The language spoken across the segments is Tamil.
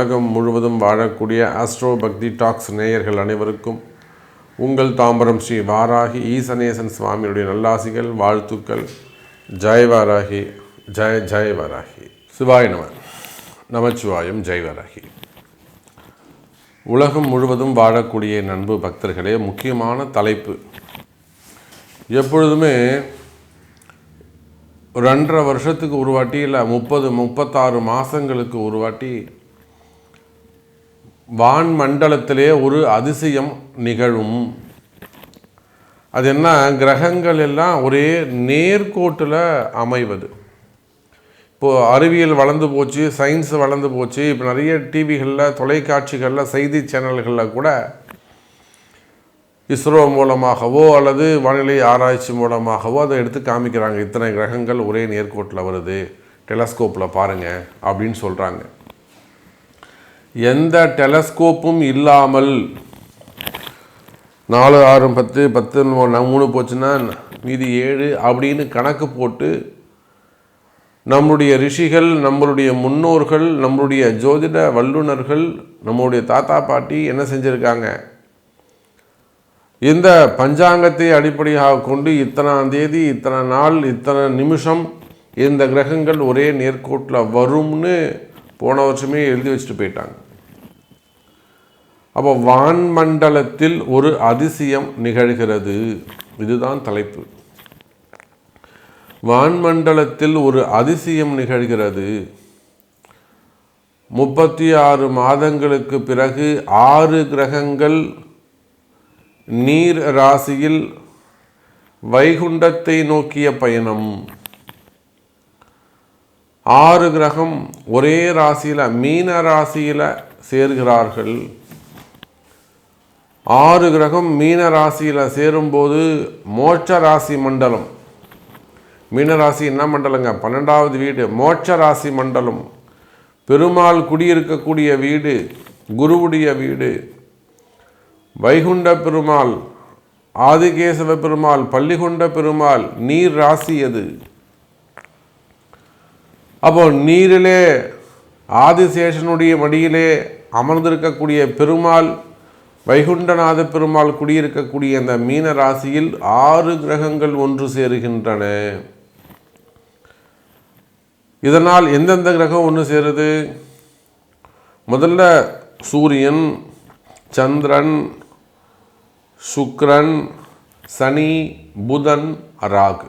உலகம் முழுவதும் வாழக்கூடிய ஆஸ்ட்ரோ பக்தி டாக்ஸ் நேயர்கள் அனைவருக்கும் உங்கள் தாம்பரம் ஸ்ரீ வாராகி ஈசனேசன் சுவாமியுடைய நல்லாசிகள் வாழ்த்துக்கள். ஜெய் வாராகி ஜெய ஜெய வாராகி. சிவாய நம நமச்சிவாயம் ஜெய் வாராகி. உலகம் முழுவதும் வாழக்கூடிய நண்பு பக்தர்களே முக்கியமான தலைப்பு. எப்பொழுதுமே ஒரு ரெண்டரை வருஷத்துக்கு ஒரு வாட்டி இல்லை முப்பது முப்பத்தாறு மாதங்களுக்கு ஒரு வாட்டி வான் மண்டலத்திலே ஒரு அதிசயம் நிகழும். அது என்ன? கிரகங்கள் எல்லாம் ஒரே நேர்கோட்டில் அமைவது. இப்போது அறிவியல் வளர்ந்து போச்சு சயின்ஸ் வளர்ந்து போச்சு இப்போ நிறைய டிவிகளில் தொலைக்காட்சிகளில் செய்தி சேனல்களில் கூட இஸ்ரோ மூலமாகவோ அல்லது வானிலை ஆராய்ச்சி மூலமாகவோ அதை எடுத்து காமிக்கிறாங்க. இத்தனை கிரகங்கள் ஒரே நேர்கோட்டில் வருது. டெலஸ்கோப்பில் பாருங்கள் அப்படின்னு சொல்கிறாங்க எந்த டெலஸ்கோப்பும் இல்லாமல் நாலு ஆறு பத்து பத்து மூணு போச்சுன்னா மீதி ஏழு அப்படின்னு கணக்கு போட்டு நம்முடைய ரிஷிகள் நம்மளுடைய முன்னோர்கள் நம்மளுடைய ஜோதிட வல்லுநர்கள் நம்மளுடைய தாத்தா பாட்டி என்ன செஞ்சுருக்காங்க? இந்த பஞ்சாங்கத்தை அடிப்படையாக கொண்டு இத்தனாம் தேதி இத்தனை நாள் இத்தனை நிமிஷம் இந்த கிரகங்கள் ஒரே நேர்கோட்டில் வரும்னு போன வருஷமே எழுதி வச்சுட்டு போயிட்டாங்க. அப்போ வான்மண்டலத்தில் ஒரு அதிசயம் நிகழ்கிறது. இதுதான் தலைப்பு. வான்மண்டலத்தில் ஒரு அதிசயம் நிகழ்கிறது. முப்பத்தி ஆறு மாதங்களுக்கு பிறகு ஆறு கிரகங்கள் நீர் ராசியில் வைகுண்டத்தை நோக்கிய பயணம். ஆறு கிரகம் ஒரே ராசியில் மீன ராசியில் சேர்கிறார்கள். ஆறு கிரகம் மீன ராசியில் சேரும்போது மோட்ச ராசி மண்டலம். மீனராசி என்ன மண்டலங்க? பன்னெண்டாவது வீடு மோட்ச ராசி மண்டலம். பெருமாள் குடியிருக்கக்கூடிய வீடு குருவுடைய வீடு. வைகுண்ட பெருமாள் ஆதிகேசவ பெருமாள் பள்ளிகொண்ட பெருமாள் நீர் ராசி அது அப்போ நீரிலே ஆதிசேஷனுடைய மடியிலே அமர்ந்திருக்கக்கூடிய பெருமாள் வைகுண்டநாத பெருமாள் குடியிருக்கக்கூடிய அந்த மீன ராசியில் ஆறு கிரகங்கள் ஒன்று சேருகின்றன. இதனால் எந்தெந்த கிரகம் ஒன்று சேருது? முதல்ல சூரியன் சந்திரன் சுக்ரன் சனி புதன் ராகு.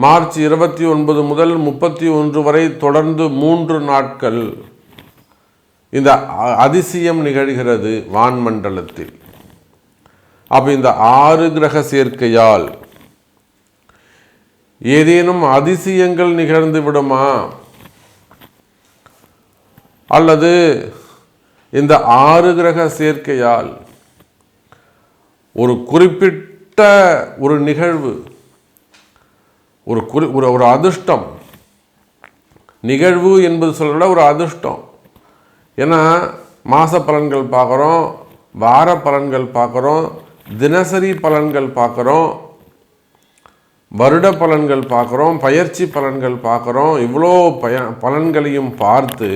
மார்ச் இருபத்தி ஒன்பது முதல் முப்பத்தி ஒன்று வரை தொடர்ந்து மூன்று நாட்கள் இந்த அதிசயம் நிகழ்கிறது வான்மண்டலத்தில் அப்போ இந்த ஆறு கிரக சேர்க்கையால் ஏதேனும் அதிசயங்கள் நிகழ்ந்து விடுமா? அல்லது இந்த ஆறு கிரக சேர்க்கையால் ஒரு குறிப்பிட்ட ஒரு நிகழ்வு ஒரு குறி ஒரு ஒரு அதிர்ஷ்டம். நிகழ்வு என்பது சொல்கிற ஒரு அதிர்ஷ்டம். ஏன்னா மாத பலன்கள் பார்க்குறோம் வார பலன்கள் பார்க்குறோம் தினசரி பலன்கள் பார்க்குறோம் வருட பலன்கள் பார்க்குறோம் பயிற்சி பலன்கள் பார்க்குறோம் இவ்வளோ பய பலன்களையும் பார்த்து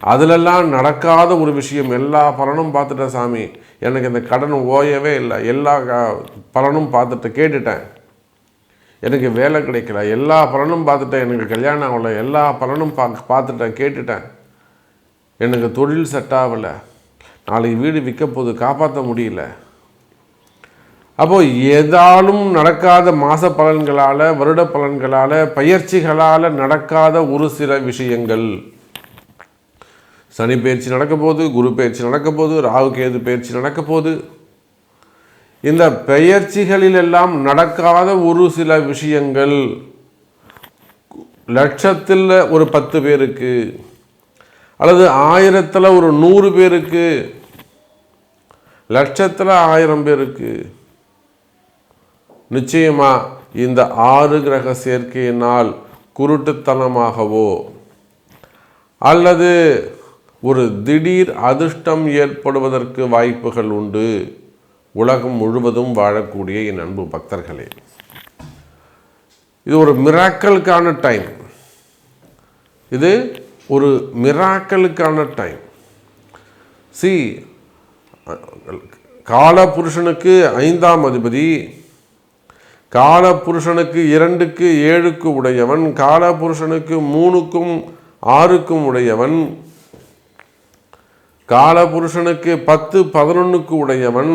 அதிலெல்லாம் நடக்காத ஒரு விஷயம் எல்லா பலனும் பார்த்துட்டேன் சாமி. எனக்கு இந்த கடன் ஓயவே இல்லை. எல்லா பலனும் பார்த்துட்டு கேட்டுட்டேன். எனக்கு வேலை கிடைக்கல. எல்லா பலனும் பார்த்துட்டேன். எனக்கு கல்யாணம் ஆகலை. எல்லா பலனும் பா பார்த்துட்டேன். கேட்டுட்டேன். எனக்கு தொழில் செட் ஆகலை. நாளைக்கு வீடு விற்க போது காப்பாற்ற முடியல. அப்போது ஏதாலும் நடக்காத மாத பலன்களால் வருட பலன்களால் பயிற்சிகளால் நடக்காத ஒரு சில விஷயங்கள். சனி பயிற்சி நடக்க போகுது குரு பயிற்சி நடக்க போகுது ராகு கேது பயிற்சி நடக்க போகுது இந்த பெயர்ச்சிகளில் எல்லாம் நடக்காத ஒரு சில விஷயங்கள். லட்சத்தில் ஒரு பத்து பேருக்கு அல்லது ஆயிரத்தில் ஒரு நூறு பேருக்கு லட்சத்தில் ஆயிரம் பேருக்கு நிச்சயமா இந்த ஆறு கிரக சேர்க்கையினால் குருட்டுத்தனமாகவோ அல்லது ஒரு திடீர் அதிர்ஷ்டம் ஏற்படுவதற்கு வாய்ப்புகள் உண்டு. உலகம் முழுவதும் வாழக்கூடிய என் அன்பு பக்தர்களே இது ஒரு மிராக்கலுக்கான டைம் இது ஒரு மிராக்கலுக்கான டைம் சி காலபுருஷனுக்கு ஐந்தாம் அதிபதி காலபுருஷனுக்கு இரண்டுக்கு ஏழுக்கு உடையவன் காலபுருஷனுக்கு மூணுக்கும் ஆறுக்கும் உடையவன் காலபுருஷனுக்கு பத்து பதினொன்றுக்கு உடையவன்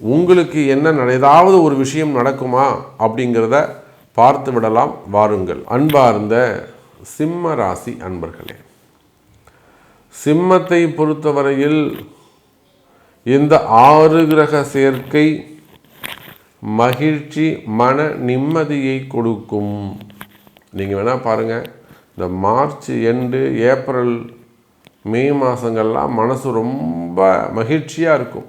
உங்களுக்கு என்ன ஏதாவது ஒரு விஷயம் நடக்குமா அப்படிங்கிறத பார்த்து விடலாம் வாருங்கள். அன்பார்ந்த சிம்ம ராசி அன்பர்களே சிம்மத்தை பொறுத்தவரையில் இந்த ஆறு கிரக சேர்க்கை மகிழ்ச்சி மன நிம்மதியை கொடுக்கும். நீங்கள் வேணால் பாருங்கள் இந்த மார்ச் எண்டு ஏப்ரல் மே மாதங்கள்லாம் மனசு ரொம்ப மகிழ்ச்சியாக இருக்கும்.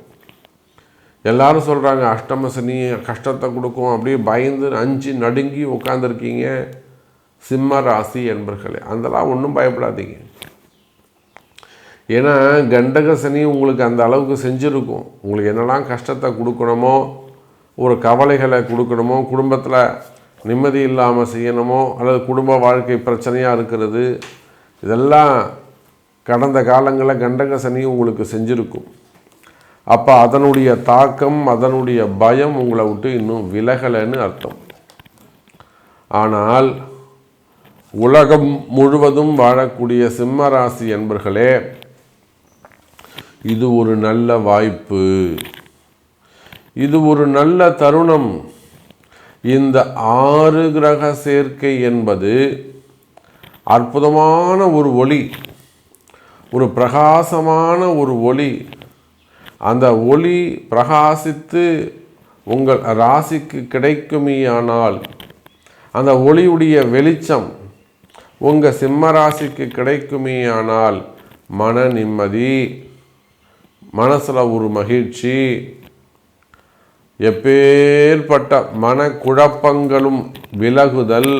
எல்லாரும் சொல்கிறாங்க அஷ்டம சனி கஷ்டத்தை கொடுக்கும் அப்படியே பயந்து அஞ்சு நடுங்கி உட்காந்துருக்கீங்க சிம்ம ராசி என்பர்களே அதெல்லாம் ஒன்றும் பயப்படாதீங்க. ஏன்னா கண்டக சனி உங்களுக்கு அந்த அளவுக்கு செஞ்சுருக்கும். உங்களுக்கு என்னெல்லாம் கஷ்டத்தை கொடுக்கணுமோ ஒரு கவலைகளை கொடுக்கணுமோ குடும்பத்தில் நிம்மதி இல்லாமல் செய்யணுமோ அல்லது குடும்ப வாழ்க்கை பிரச்சனையாக இருக்கிறது இதெல்லாம் கடந்த காலங்களில் கண்டக சனி உங்களுக்கு செஞ்சுருக்கும். அப்போ அதனுடைய தாக்கம் அதனுடைய பயம் உங்களை விட்டு இன்னும் விலகலைன்னு அர்த்தம். ஆனால் உலகம் முழுவதும் வாழக்கூடிய சிம்ம ராசி என்பர்களே இது ஒரு நல்ல வாய்ப்பு. இது ஒரு நல்ல தருணம். இந்த ஆறு கிரக சேர்க்கை என்பது அற்புதமான ஒரு ஒளி ஒரு பிரகாசமான ஒரு ஒளி அந்த ஒளி பிரகாசித்து உங்கள் ராசிக்கு கிடைக்குமேயானால் அந்த ஒளியுடைய வெளிச்சம் உங்கள் சிம்ம ராசிக்கு கிடைக்குமேயானால் மன நிம்மதி மனசில் ஒரு மகிழ்ச்சி. எப்பேற்பட்ட மனக்குழப்பங்களும் விலகுதல்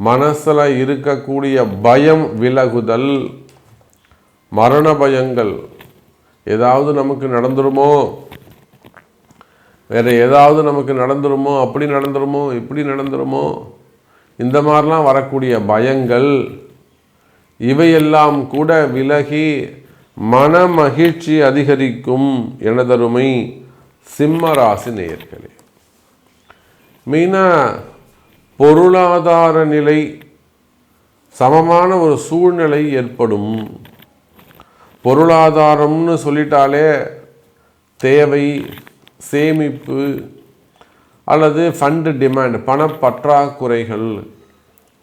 மனசில் இருக்கக்கூடிய பயம் விலகுதல் மரண பயங்கள் ஏதாவது நமக்கு நடந்துருமோ? வேறு ஏதாவது நமக்கு நடந்துருமோ? அப்படி நடந்துருமோ? இப்படி நடந்துருமோ? இந்த மாதிரிலாம் வரக்கூடிய பயங்கள் இவையெல்லாம் கூட விலகி மன மகிழ்ச்சி அதிகரிக்கும் எனதருமை சிம்ம ராசி நேயர்களே. மெயினாக பொருளாதார நிலை சமமான ஒரு சூழ்நிலை ஏற்படும். பொருளாதாரம்னு சொல்லிட்டாலே தேவை சேமிப்பு அல்லது ஃபண்டு டிமாண்ட் பணப்பற்றாக்குறைகள்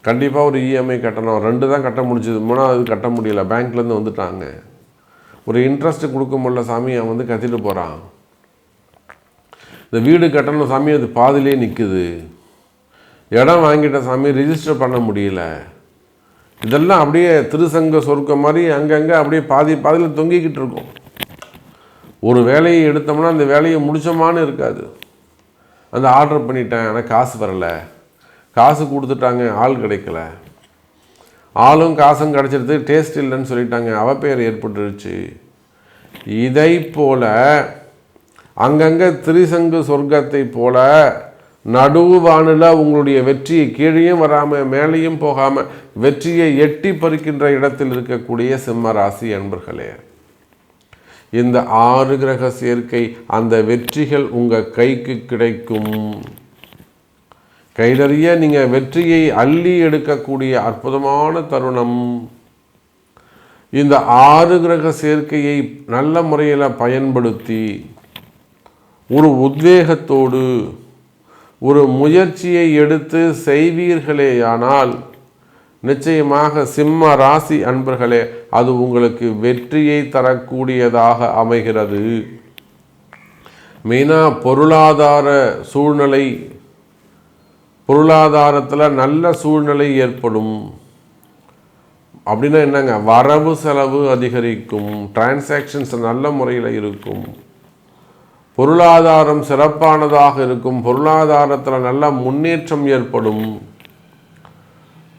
கண்டிப்பாக ஒரு இஎம்ஐ கட்டணும். ரெண்டு தான் கட்ட முடிஞ்சது. மூணாவது கட்ட முடியல. பேங்க்லேருந்து வந்துட்டாங்க. ஒரு இன்ட்ரெஸ்ட் கொடுக்க முடியல. சாமி அவன் வந்து கத்திட்டு போகிறான் இந்த வீடு கட்டணும். சாமி அது பாதிலே நிற்குது இடம் வாங்கிட்ட சாமி ரிஜிஸ்டர் பண்ண முடியல. இதெல்லாம் அப்படியே திருசங்க சொர்க்கம் மாதிரி அங்கங்கே அப்படியே பாதி பாதியில் தொங்கிக்கிட்டு இருக்கும். ஒரு வேலையை எடுத்தோம்னா அந்த வேலையை முடிச்சோமான்னு இருக்காது. அந்த ஆர்டர் பண்ணிட்டேன் ஆனால் காசு வரலை. காசு கொடுத்துட்டாங்க ஆள் கிடைக்கல. ஆளும் காசும் கிடைச்சிருது டேஸ்ட் இல்லைன்னு சொல்லிட்டாங்க. அவப்பெயர் ஏற்பட்டுருச்சு. இதை போல் அங்கங்கே திரிசங்கு சொர்க்கத்தை போல நடுவு வானில உங்களுடைய வெற்றியை கீழேயும் வராமல் மேலேயும் போகாமல் வெற்றியை எட்டி பறிக்கின்ற இடத்தில் இருக்கக்கூடிய சிம்ம ராசி அன்பர்களே இந்த ஆறு கிரக சேர்க்கை அந்த வெற்றிகள் உங்கள் கைக்கு கிடைக்கும். கையிலறிய நீங்கள் வெற்றியை அள்ளி எடுக்கக்கூடிய அற்புதமான தருணம். இந்த ஆறு கிரக சேர்க்கையை நல்ல முறையில் பயன்படுத்தி ஒரு உத்வேகத்தோடு ஒரு முயற்சியை எடுத்து செய்வீர்களேயானால் நிச்சயமாக சிம்ம ராசி அன்பர்களே அது உங்களுக்கு வெற்றியை தரக்கூடியதாக அமைகிறது. மெயினாக பொருளாதார சூழ்நிலை பொருளாதாரத்தில் நல்ல சூழ்நிலை ஏற்படும். அப்படின்னா என்னங்க? வரவு செலவு அதிகரிக்கும். டிரான்சாக்ஷன்ஸ் நல்ல முறையில் இருக்கும். பொருளாதாரம் சிறப்பானதாக இருக்கும். பொருளாதாரத்தில் நல்ல முன்னேற்றம் ஏற்படும்.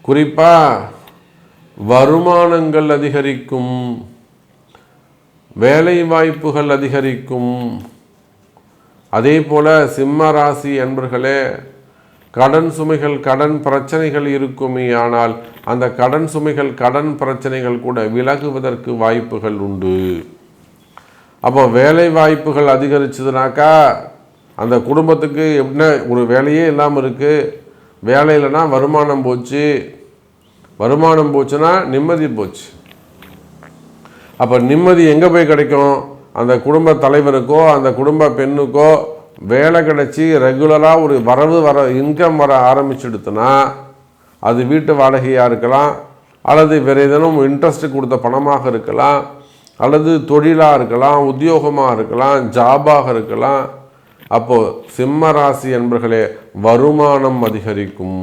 குறிப்பாக வருமானங்கள் அதிகரிக்கும். வேலை வாய்ப்புகள் அதிகரிக்கும். அதே போல் சிம்ம ராசி என்பர்களே கடன் சுமைகள் கடன் பிரச்சனைகள் இருக்குமே ஆனால் அந்த கடன் சுமைகள் கடன் பிரச்சனைகள் கூட விலகுவதற்கு வாய்ப்புகள் உண்டு. அப்போ வேலை வாய்ப்புகள் அதிகரிச்சதுனாக்கா அந்த குடும்பத்துக்கு என்ன ஒரு வேலையே இல்லாமல் இருக்குது வேலை இல்லைன்னா வருமானம் போச்சு. வருமானம் போச்சுன்னா நிம்மதி போச்சு. அப்போ நிம்மதி எங்கே போய் கிடைக்கும்? அந்த குடும்ப தலைவருக்கோ அந்த குடும்ப பெண்ணுக்கோ வேலை கிடச்சி ரெகுலராக ஒரு வரவு வர இன்கம் வர ஆரம்பிச்சுடுத்துனா அது வீட்டு வாடகையாக இருக்கலாம் அல்லது வேறு ஏதேனும் இன்ட்ரெஸ்ட்டு கொடுத்த பணமாக இருக்கலாம் அல்லது தொழிலாக இருக்கலாம் உத்தியோகமாக இருக்கலாம் ஜாபாக இருக்கலாம். அப்போது சிம்ம ராசி என்பர்களே வருமானம் அதிகரிக்கும்.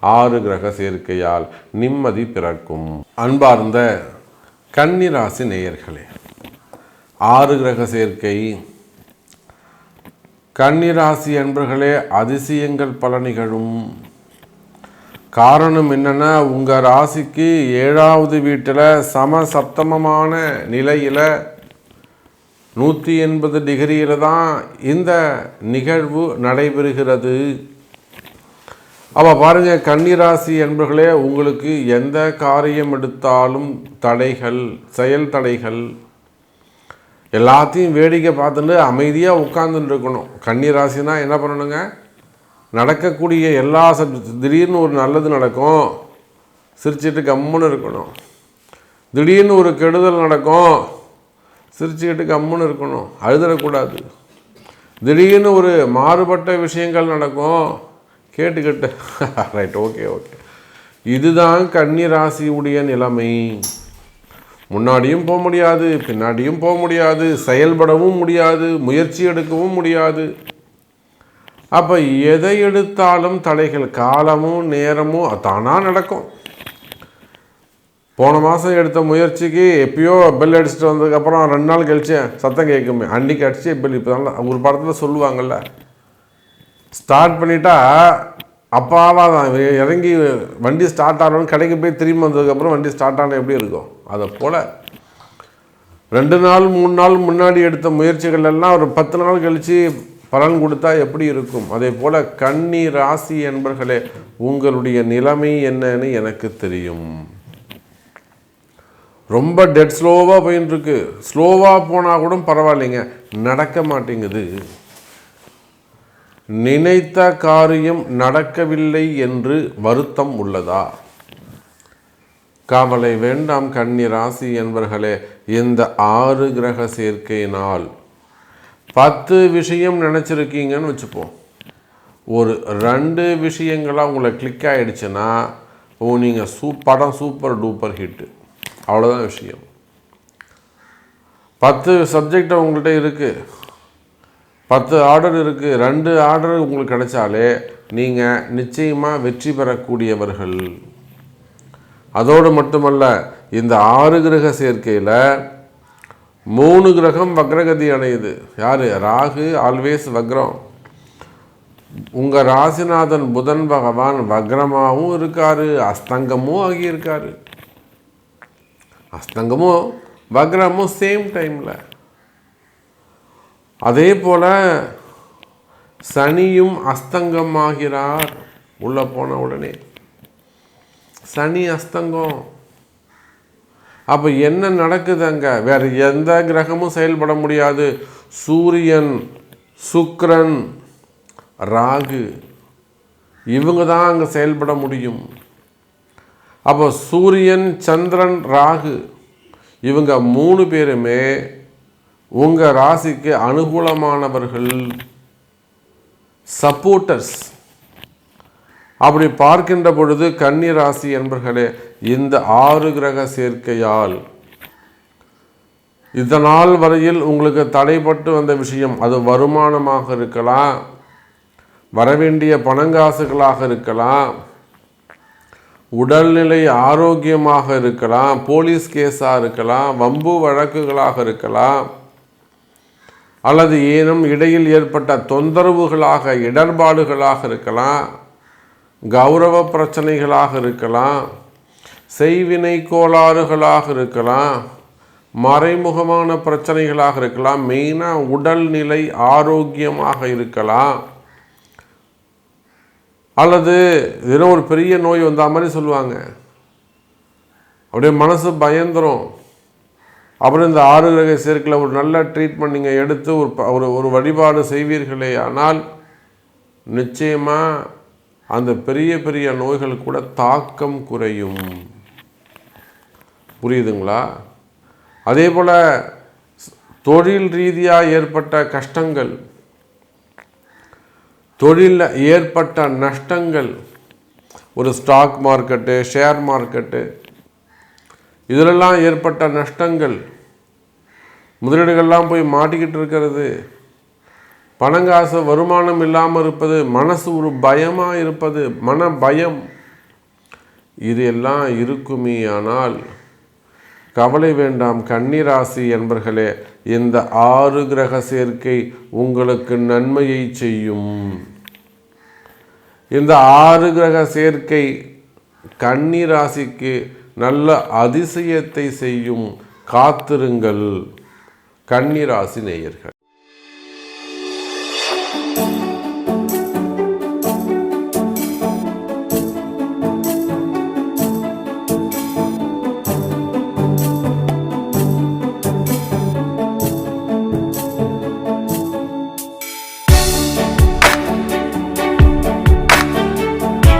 ஆறு கிரக சேர்க்கையால் நிம்மதி பிறக்கும். அன்பார்ந்த கன்னிராசி நேயர்களே ஆறு கிரக சேர்க்கை. கன்னிராசி என்பர்களே அதிசயங்கள் பல நிகழும். காரணம் என்னென்னா உங்கள் ராசிக்கு ஏழாவது வீட்டில் சம சப்தமமான நிலையில் நூற்றி எண்பது டிகிரியில் தான் இந்த நிகழ்வு நடைபெறுகிறது. அப்போ பாருங்கள் கன்னிராசி என்பர்களே உங்களுக்கு எந்த காரியம் எடுத்தாலும் தடைகள் செயல் தடைகள் எல்லாத்தையும் வேடிக்கை பார்த்துட்டு அமைதியாக உட்கார்ந்துட்டு இருக்கணும். கன்னிராசினா என்ன பண்ணணுங்க? நடக்கக்கூடிய எல்லா சப்ஜெக்ட் திடீர்னு ஒரு நல்லது நடக்கும் சிரிச்சுட்டு கம்முன்னு இருக்கணும். திடீர்னு ஒரு கெடுதல் நடக்கும் சிரிச்சுக்கிட்டு கம்முன்னு இருக்கணும். அழுதுடக்கூடாது திடீர்னு ஒரு மாறுபட்ட விஷயங்கள் நடக்கும் கேட்டுக்கிட்டு ரைட் ஓகே ஓகே இதுதான் கன்னி ராசியுடைய நிலைமை. முன்னாடியும் போக முடியாது பின்னாடியும் போக முடியாது செயல்படவும் முடியாது முயற்சி எடுக்கவும் முடியாது. அப்போ எதை எடுத்தாலும் தடைகள் காலமும் நேரமும் தானாக நடக்கும். போன மாதம் எடுத்த முயற்சிக்கு எப்பயோ பெல் அடிச்சுட்டு வந்ததுக்கப்புறம் ரெண்டு நாள் கழிச்சு சத்தம் கேட்குமே. அன்றைக்கி அடிச்சு பெல் இப்போ தான் ஒரு படத்தில் சொல்லுவாங்கள்ல ஸ்டார்ட் பண்ணிட்டா அப்பாவாக தான். இறங்கி வண்டி ஸ்டார்ட் ஆகணும்னு கடைக்கு போய் திரும்பி வந்ததுக்கப்புறம் வண்டி ஸ்டார்ட் ஆனால் எப்படி இருக்கும்? அதை போல். ரெண்டு நாள் மூணு நாள் முன்னாடி எடுத்த முயற்சிகள் எல்லாம் ஒரு பத்து நாள் கழித்து பலன் கொடுத்தா எப்படி இருக்கும்? அதே போல் கன்னி ராசி என்பர்களே உங்களுடைய நிலைமை என்னன்னு எனக்கு தெரியும். ரொம்ப டெட் ஸ்லோவாக போயின்னு இருக்கு ஸ்லோவாக போனால் கூட பரவாயில்லைங்க. நடக்க மாட்டேங்குது. நினைத்த காரியம் நடக்கவில்லை என்று வருத்தம் உள்ளதா? கவலை வேண்டாம் கன்னி ராசி என்பர்களே இந்த ஆறு கிரக சேர்க்கையினால் பத்து விஷயம் நினச்சிருக்கீங்கன்னு வச்சுப்போம். ஒரு ரெண்டு விஷயங்களாக உங்களை கிளிக் ஆகிடுச்சுன்னா ஓ நீங்கள் சூ படம் சூப்பர் டூப்பர் ஹிட்டு அவ்வளோதான் விஷயம். பத்து சப்ஜெக்ட் உங்கள்கிட்ட இருக்குது பத்து ஆர்டர் இருக்குது ரெண்டு ஆர்டர் உங்களுக்கு கிடைச்சாலே நீங்கள் நிச்சயமாக வெற்றி பெறக்கூடியவர்கள். அதோடு மட்டுமல்ல இந்த ஆறு கிரக சேர்க்கையில் மூணு கிரகம் வக்ரகதி அடையுது. யார்? ராகு ஆல்வேஸ் வக்ரம். உங்கள் ராசிநாதன் புதன் பகவான் வக்ரமாகவும் இருக்கார் அஸ்தங்கமும் ஆகியிருக்கார். அஸ்தங்கமும் வக்ரமும் சேம் டைமில் அதே போல் சனியும் அஸ்தங்கமாகிறார். உள்ளே போன உடனே. சனி அஸ்தங்கம். அப்போ என்ன நடக்குது அங்கே வேறு எந்த கிரகமும் செயல்பட முடியாது. சூரியன் சுக்ரன் ராகு இவங்க தான் அங்கே செயல்பட முடியும். அப்போ சூரியன் சந்திரன் ராகு இவங்க மூணு பேருமே உங்கள் ராசிக்கு அனுகூலமானவர்கள் சப்போர்ட்டர்ஸ் அப்படி பார்க்கின்ற பொழுது கன்னி ராசி என்பர்களே இந்த ஆறு கிரக சேர்க்கையால் இதனால் வரையில் உங்களுக்கு தடைப்பட்டு வந்த விஷயம் அது வருமானமாக இருக்கலாம் வரவேண்டிய பணங்காசுகளாக இருக்கலாம் உடல்நிலை ஆரோக்கியமாக இருக்கலாம் போலீஸ் கேஸாக இருக்கலாம் வம்பு வழக்குகளாக இருக்கலாம் அல்லது ஏனும் இடையில் ஏற்பட்ட தொந்தரவுகளாக இடர்பாடுகளாக இருக்கலாம். கௌரவ பிரச்சனைகளாக இருக்கலாம் செய்வினை கோளாறுகளாக இருக்கலாம் மறைமுகமான பிரச்சனைகளாக இருக்கலாம் மெயினாக உடல்நிலை ஆரோக்கியமாக இருக்கலாம். அல்லது ஏதோ ஒரு பெரிய நோய் வந்த மாதிரி சொல்லுவாங்க. அப்படியே மனசு பயந்துரும். அப்புறம் இந்த ஆறு கிரக சேர்க்கையில் ஒரு நல்ல ட்ரீட்மெண்ட் நீங்கள் எடுத்து ஒரு ஒரு ஒரு வழிபாடு செய்வீர்களே ஆனால் நிச்சயமாக அந்த பெரிய பெரிய நோய்கள் கூட தாக்கம் குறையும். புரியுதுங்களா? அதே போல் தொழில் ரீதியாக ஏற்பட்ட கஷ்டங்கள் தொழிலில் ஏற்பட்ட நஷ்டங்கள் ஒரு ஸ்டாக் மார்க்கெட்டு ஷேர் மார்க்கெட்டு இதிலெல்லாம் ஏற்பட்ட நஷ்டங்கள் முதலீடுகள்லாம் போய் மாட்டிக்கிட்டு இருக்கிறது. பணங்காசு வருமானம் இல்லாமல் இருப்பது மனசு ஒரு பயமாக இருப்பது மன பயம். இது எல்லாம் இருக்குமே ஆனால் கவலை வேண்டாம் கன்னிராசி என்பர்களே இந்த ஆறு கிரக சேர்க்கை உங்களுக்கு நன்மையை செய்யும். இந்த ஆறு கிரக சேர்க்கை கன்னிராசிக்கு நல்ல அதிசயத்தை செய்யும். காத்திருங்கள். கன்னிராசி நேயர்கள்.